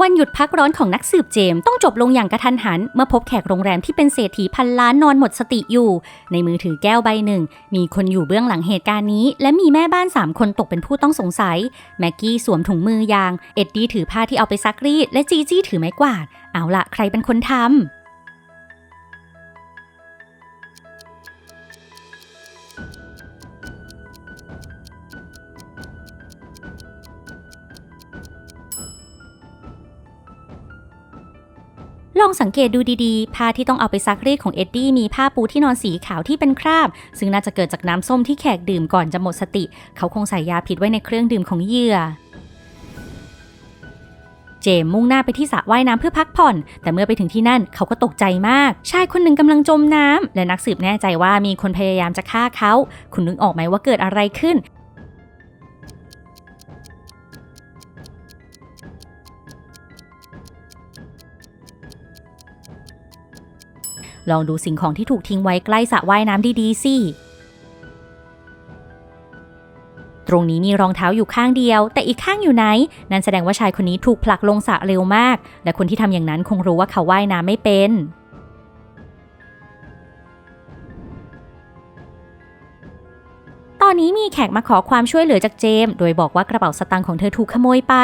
วันหยุดพักร้อนของนักสืบเจมส์ต้องจบลงอย่างกระทันหัน เมื่อพบแขกโรงแรมที่เป็นเศรษฐีพันล้านนอนหมดสติอยู่ ในมือถือแก้วใบหนึ่ง มีคนอยู่เบื้องหลังเหตุการณ์นี้ และมีแม่บ้าน 3 คนตกเป็นผู้ต้องสงสัย แม็กกี้สวมถุงมือยาง เอ็ดดี้ถือผ้าที่เอาไปซักรีด และจีจี้ถือไม้กวาด เอาละใครเป็นคนทำ ลองสังเกตดูดีๆ ผ้าที่ต้องเอาไปซักรีดของเอ็ดดี้มีผ้าปูที่นอนสีขาวที่เป็นคราบ ซึ่งน่าจะเกิดจากน้ำส้มที่แขกดื่มก่อนจะหมดสติ เขาคงใส่ยาพิษไว้ในเครื่องดื่มของเหยื่อ เจมมุ่งหน้าไปที่สระว่ายน้ำเพื่อพักผ่อน แต่เมื่อไปถึงที่นั่นเขาก็ตกใจมาก ชายคนหนึ่งกำลังจมน้ำและนักสืบแน่ใจว่ามีคนพยายามจะฆ่าเขา คุณนึกออกไหมว่าเกิดอะไรขึ้น ลองดูสิ่งของที่ถูกทิ้งไว้ใกล้สระว่ายน้ำดีๆสิตรงนี้มีรองเท้าอยู่ข้างเดียว แต่อีกข้างอยู่ไหน นั่นแสดงว่าชายคนนี้ถูกผลักลงสระเร็วมาก และคนที่ทำอย่างนั้นคงรู้ว่าเขาว่ายน้ำไม่เป็น ตอนนี้มีแขกมาขอความช่วยเหลือจากเจมส์โดยบอกว่ากระเป๋าสตางค์ของเธอถูกขโมยไป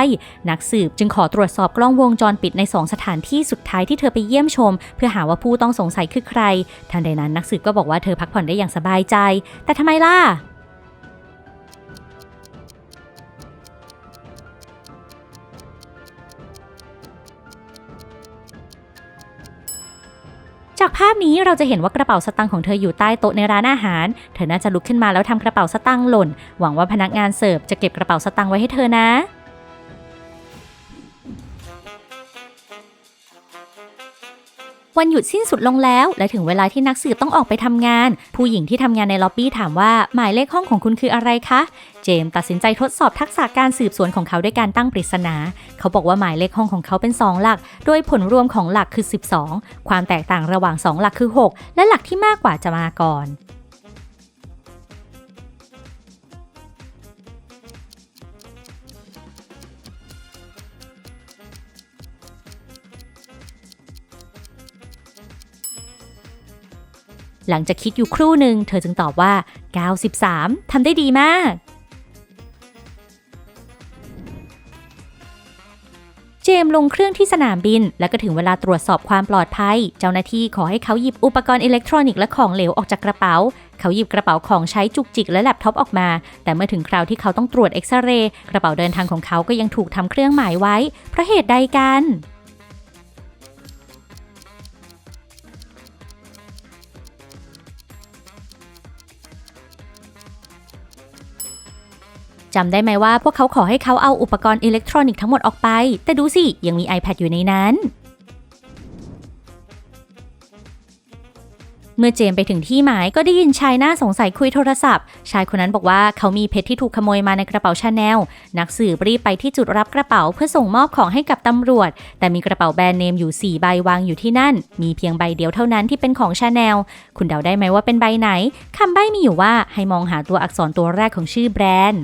นักสืบจึงขอตรวจสอบกล้องวงจรปิดใน 2 สถานที่สุดท้ายที่เธอไปเยี่ยมชม เพื่อหาว่าผู้ต้องสงสัยคือใคร ทันใดนั้นนักสืบก็บอกว่าเธอพักผ่อนได้อย่างสบายใจ แต่ทำไมล่ะ จากภาพนี้เราจะเห็นว่ากระเป๋าสตางค์ของเธออยู่ใต้โต๊ะในร้านอาหาร เธอน่าจะลุกขึ้นมาแล้วทำกระเป๋าสตางค์หล่น หวังว่าพนักงานเสิร์ฟจะเก็บกระเป๋าสตางค์ไว้ให้เธอนะ วันหยุดสิ้นสุดลงแล้ว และถึงเวลาที่นักสืบต้องออกไปทำงาน ผู้หญิงที่ทำงานในล็อบบี้ถามว่าหมายเลขห้องของคุณคืออะไรคะ เจมส์ตัดสินใจทดสอบทักษะการสืบสวนของเขาด้วยการตั้งปริศนา เขาบอกว่าหมายเลขห้องของเขาเป็น 2 หลัก โดยผลรวมของหลักคือ 12 ความแตกต่างระหว่าง 2 หลักคือ 6 และหลักที่มากกว่าจะมาก่อน หลังจากคิดอยู่ครู่หนึ่งเธอจึงตอบว่า 93 ทำได้ดีมากเจมลงเครื่องที่สนามบิน แล้วก็ถึงเวลาตรวจสอบความปลอดภัย เจ้าหน้าที่ขอให้เขาหยิบอุปกรณ์อิเล็กทรอนิกส์และของเหลวออกจากกระเป๋า เขาหยิบกระเป๋าของใช้จุกจิกและแล็ปท็อปออกมา แต่เมื่อถึงคราวที่เขาต้องตรวจเอ็กซเรย์กระเป๋าเดินทางของเขาก็ยังถูกทำเครื่องหมายไว้เพราะเหตุใดกัน จำได้ไหมว่าพวกเขาขอให้เขาเอาอุปกรณ์อิเล็กทรอนิกส์ทั้งหมดออกไป แต่ดูสิ ยังมี iPad อยู่ในนั้น เมื่อเจมไปถึงที่หมายก็ได้ยินชายหน้าสงสัยคุยโทรศัพท์ ชายคนนั้นบอกว่าเขามีเพชรที่ถูกขโมยมาในกระเป๋าชาแนล นักสืบรีบไปที่จุดรับกระเป๋าเพื่อส่งมอบของให้กับตำรวจ แต่มีกระเป๋าแบรนด์เนมอยู่ 4 ใบวางอยู่ที่นั่น มีเพียงใบเดียวเท่านั้นที่เป็นของชาแนล คุณเดาได้ไหมว่าเป็นใบไหนคำใบ้มีอยู่ว่าให้มองหาตัวอักษรตัวแรกของชื่อแบรนด์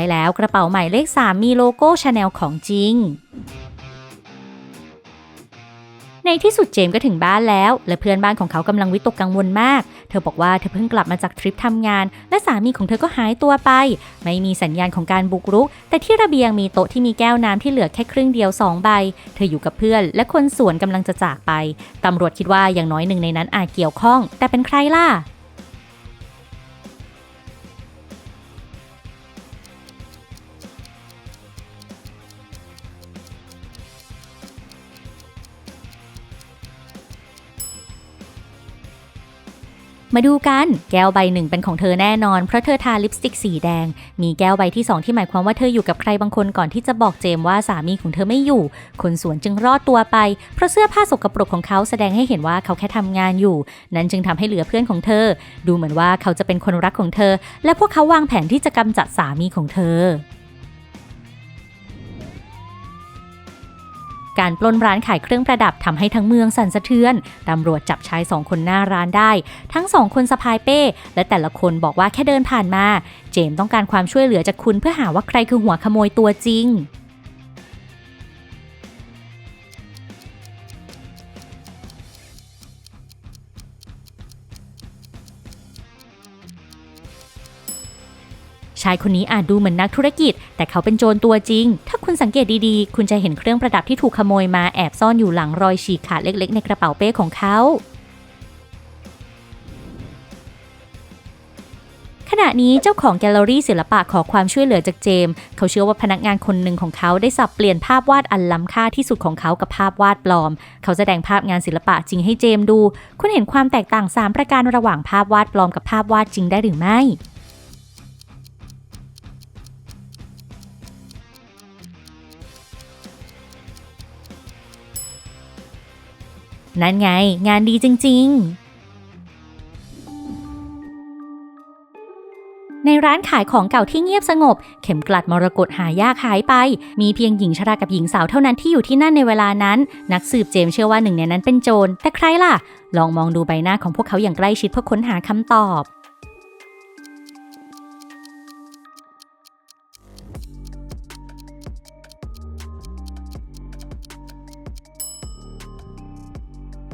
ใช้แล้วกระเป๋าหมายเลข 3 มีโลโก้ชาแนลของจริง ในที่สุดเจมส์ก็ถึงบ้านแล้ว และเพื่อนบ้านของเขากำลังวิตกกังวลมาก เธอบอกว่าเธอเพิ่งกลับมาจากทริปทำงาน และสามีของเธอก็หายตัวไป ไม่มีสัญญาณของการบุกรุก แต่ที่ระเบียงมีโต๊ะที่มีแก้วน้ำที่เหลือแค่ครึ่งเดียวสองใบ เธออยู่กับเพื่อน และคนสวนกำลังจะจากไปตำรวจคิดว่าอย่างน้อยหนึ่งในนั้นอาจเกี่ยวข้อง แต่เป็นใครล่ะ มาดูกัน แก้วใบหนึ่งเป็นของเธอแน่นอน เพราะเธอทาลิปสติกสีแดง มีแก้วใบที่ 2 ที่หมายความว่าเธออยู่กับใครบางคนก่อนที่จะบอกเจมส์ว่าสามีของเธอไม่อยู่ คนสวนจึงรอดตัวไป เพราะเสื้อผ้าสกปรกของเขาแสดงให้เห็นว่าเขาแค่ทำงานอยู่ นั้นจึงทำให้เหลือเพื่อนของเธอ ดูเหมือนว่าเขาจะเป็นคนรักของเธอ และพวกเขาวางแผนที่จะกำจัดสามีของเธอ การปล้นร้านขายเครื่องประดับทำให้ทั้งเมืองสั่นสะเทือนตำรวจจับชายสองคนหน้าร้านได้ ทั้งสองคนสะพายเป้ และแต่ละคนบอกว่าแค่เดินผ่านมา เจมส์ต้องการความช่วยเหลือจากคุณเพื่อหาว่าใครคือหัวขโมยตัวจริง ชายคนนี้อาจดูเหมือนนักธุรกิจ แต่เขาเป็นโจรตัวจริง ถ้าคุณสังเกตดีๆ คุณจะเห็นเครื่องประดับที่ถูกขโมยมาแอบซ่อนอยู่หลังรอยฉีกขาดเล็ก ๆ ในกระเป๋าเป้ของเขาขณะนี้เจ้าของแกลเลอรี่ศิลปะขอความช่วยเหลือจากเจมส์เขาเชื่อว่าพนักงานคนหนึ่งของเขาได้สับเปลี่ยนภาพวาดอันล้ำค่าที่สุดของเขากับภาพวาดปลอม เขาแสดงภาพงานศิลปะจริงให้เจมส์ดู คุณเห็นความแตกต่าง 3 ประการระหว่างภาพวาดปลอมกับภาพวาดจริงได้หรือไม่ นั่นไง งานดีจริง ๆ ในร้านขายของเก่าที่เงียบสงบ เข็มกลัดมรกตหายากหายไป มีเพียงหญิงชรากับหญิงสาวเท่านั้นที่อยู่ที่นั่นในเวลานั้น นักสืบเจมเชื่อว่าหนึ่งในนั้นเป็นโจรแต่ใครล่ะ ลองมองดูใบหน้าของพวกเขาอย่างใกล้ชิดเพื่อค้นหาคำตอบ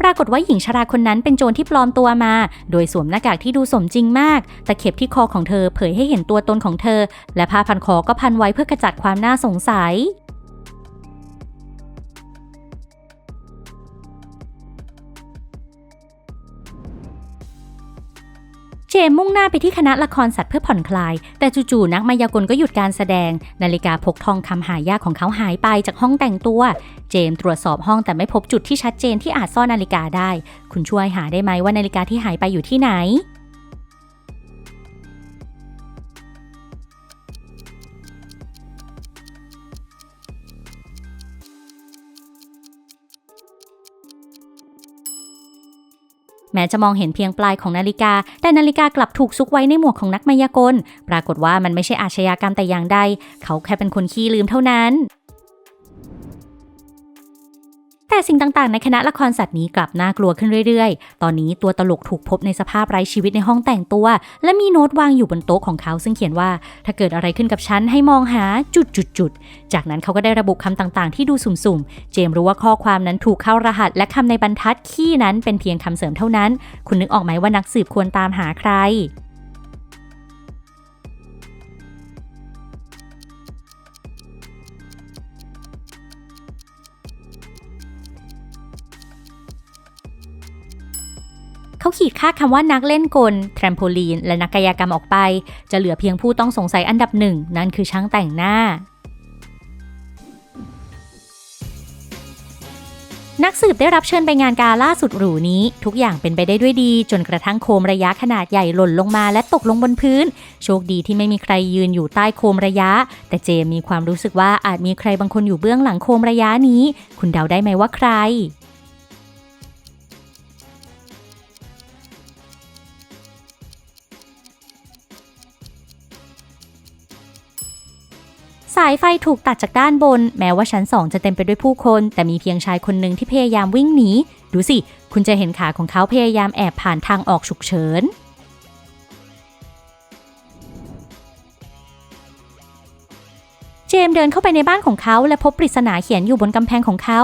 รากฏว่าหญิงชราคนนั้นเป็นโจรที่ปลอมตัวมา โดยสวมหน้ากากที่ดูสมจริงมากตะเข็บที่คอของเธอเผยให้เห็นตัวตนของเธอ และผ้าพันคอก็พันไว้เพื่อกระจัดความน่าสงสัย เจมมุ่งหน้าไปที่คณะละครสัตว์เพื่อผ่อนคลาย แต่จู่ๆนักมายากลก็หยุดการแสดง นาฬิกาพกทองคำหายากของเขาหายไปจากห้องแต่งตัว เจมตรวจสอบห้องแต่ไม่พบจุดที่ชัดเจนที่อาจซ่อนนาฬิกาได้ คุณช่วยหาได้ไหมว่านาฬิกาที่หายไปอยู่ที่ไหน แม้จะมองเห็นเพียงปลายของนาฬิกา แต่นาฬิกากลับถูกซุกไว้ในหมวกของนักมายากล ปรากฏว่ามันไม่ใช่อาชญากรรมแต่อย่างใด เขาแค่เป็นคนขี้ลืมเท่านั้น แต่สิ่งต่างๆ ในคณะละครสัตว์นี้กลับน่ากลัวขึ้นเรื่อยๆ ตอนนี้ตัวตลกถูกพบในสภาพไร้ชีวิตในห้องแต่งตัว และมีโน้ตวางอยู่บนโต๊ะของเขาซึ่งเขียนว่า ถ้าเกิดอะไรขึ้นกับฉันให้มองหาจุดๆๆจากนั้นเขาก็ได้ระบุคำต่างๆ ที่ดูสุ่มๆ เจมรู้ว่าข้อความนั้นถูกเข้ารหัส และคำในบรรทัดขี้นั้นเป็นเพียงคำเสริมเท่านั้น คุณนึกออกไหมว่านักสืบควรตามหาใคร เขาขีดค่าคำว่านักเล่นกล แทรมโพลีน และนักกายกรรมออกไป จะเหลือเพียงผู้ต้องสงสัยอันดับหนึ่ง นั่นคือช่างแต่งหน้า นักสืบได้รับเชิญไปงานกาล่าสุดหรูนี้ ทุกอย่างเป็นไปได้ด้วยดี จนกระทั่งโคมระยะขนาดใหญ่หล่นลงมาและตกลงบนพื้น โชคดีที่ไม่มีใครยืนอยู่ใต้โคมระยะ แต่เจมมีความรู้สึกว่าอาจมีใครบางคนอยู่เบื้องหลังโคมระยะนี้ คุณเดาได้ไหมว่าใคร สายไฟถูกตัดจากด้านบน แม้ว่าชั้นสองจะเต็มไปด้วยผู้คน แต่มีเพียงชายคนหนึ่งที่พยายามวิ่งหนี ดูสิ คุณจะเห็นขาของเขาพยายามแอบผ่านทางออกฉุกเฉิน เจมเดินเข้าไปในบ้านของเขาและพบปริศนาเขียนอยู่บนกำแพงของเขา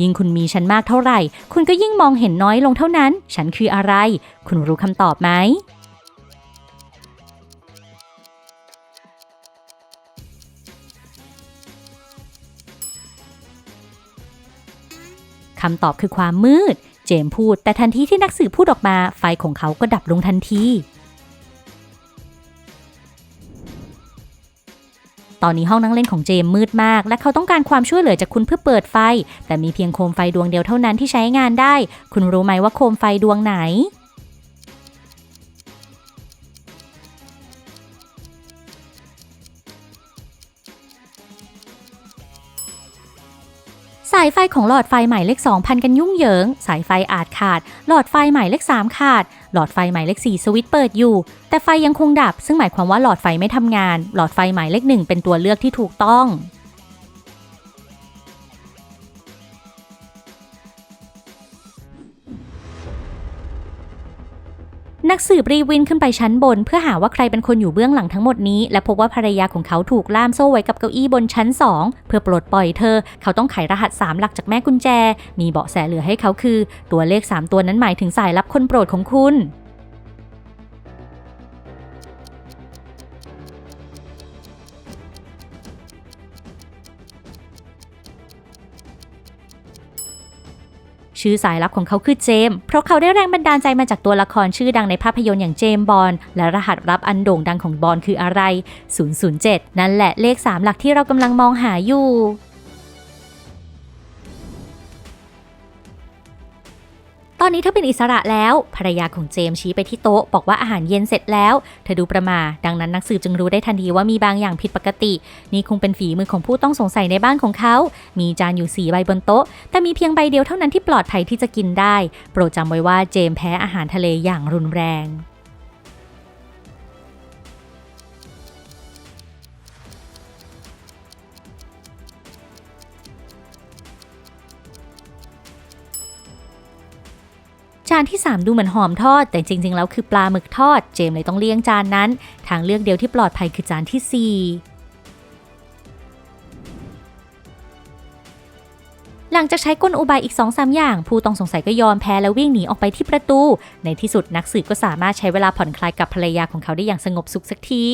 ยิ่งคุณมีฉันมากเท่าไหร่ คุณก็ยิ่งมองเห็นน้อยลงเท่านั้น ฉันคืออะไร คุณรู้คำตอบไหม คำตอบคือความมืด เจมส์พูด แต่ทันทีที่นักสืบพูดออกมา ไฟของเขาก็ดับลงทันที ตอนนี้ห้องนั่งเล่นของเจมส์มืดมาก และเขาต้องการความช่วยเหลือจากคุณเพื่อเปิดไฟ แต่มีเพียงโคมไฟดวงเดียวเท่านั้นที่ใช้งานได้ คุณรู้ไหมว่าโคมไฟดวงไหนายไฟของหลอดไฟหมายเลข2พันกันยุ่งเหยิง สายไฟอาจขาด หลอดไฟหมายเลข3ขาด หลอดไฟหมายเลข4สวิตช์เปิดอยู่ แต่ไฟยังคงดับ ซึ่งหมายความว่าหลอดไฟไม่ทำงาน หลอดไฟหมายเลข1เป็นตัวเลือกที่ถูกต้อง นักสืบรีวินขึ้นไปชั้นบน เพื่อหาว่าใครเป็นคนอยู่เบื้องหลังทั้งหมดนี้ และพบว่าภรรยาของเขาถูกล่ามโซ่ไว้กับเก้าอี้บนชั้น 2 เพื่อปลดปล่อยเธอ เขาต้องไขรหัส 3 หลักจากแม่กุญแจ มีเบาะแสเหลือให้เขาคือ ตัวเลข 3 ตัวนั้นหมายถึงสายลับคนโปรดของคุณ ชื่อสายลับของเขาคือเจมส์เพราะเขาได้แรงบันดาลใจมาจากตัวละครชื่อดังในภาพยนตร์อย่างเจมส์บอนและรหัสลับอันโด่งดังของบอนคืออะไร 007 นั่นแหละเลข 3 หลักที่เรากำลังมองหาอยู่ อนนี้เธอเป็นอิสระแล้ว ภรรยาของเจมส์ชี้ไปที่โต๊ะ บอกว่าอาหารเย็นเสร็จแล้ว เธอดูประมาดังนั้นนักสืบจึงรู้ได้ทันทีว่ามีบางอย่างผิดปกติ นี่คงเป็นฝีมือของผู้ต้องสงสัยในบ้านของเขา มีจานอยู่สี่ใบบนโต๊ะ แต่มีเพียงใบเดียวเท่านั้นที่ปลอดภัยที่จะกินได้ โปรดจำไว้ว่าเจมส์แพ้อาหารทะเลอย่างรุนแรงานที่ 3 ดูเหมือนหอมทอด แต่จริง ๆ แล้วคือปลาหมึกทอด เจมเลยต้องเลี่ยงจานนั้น ทางเลือกเดียวที่ปลอดภัยคือจานที่ 4หลังจากใช้กลอุบายอีก 2-3 อย่าง ผู้ต้องสงสัยก็ยอมแพ้และวิ่งหนีออกไปที่ประตู ในที่สุดนักสืบก็สามารถใช้เวลาผ่อนคลายกับภรรยาของเขาได้อย่างสงบสุขสักที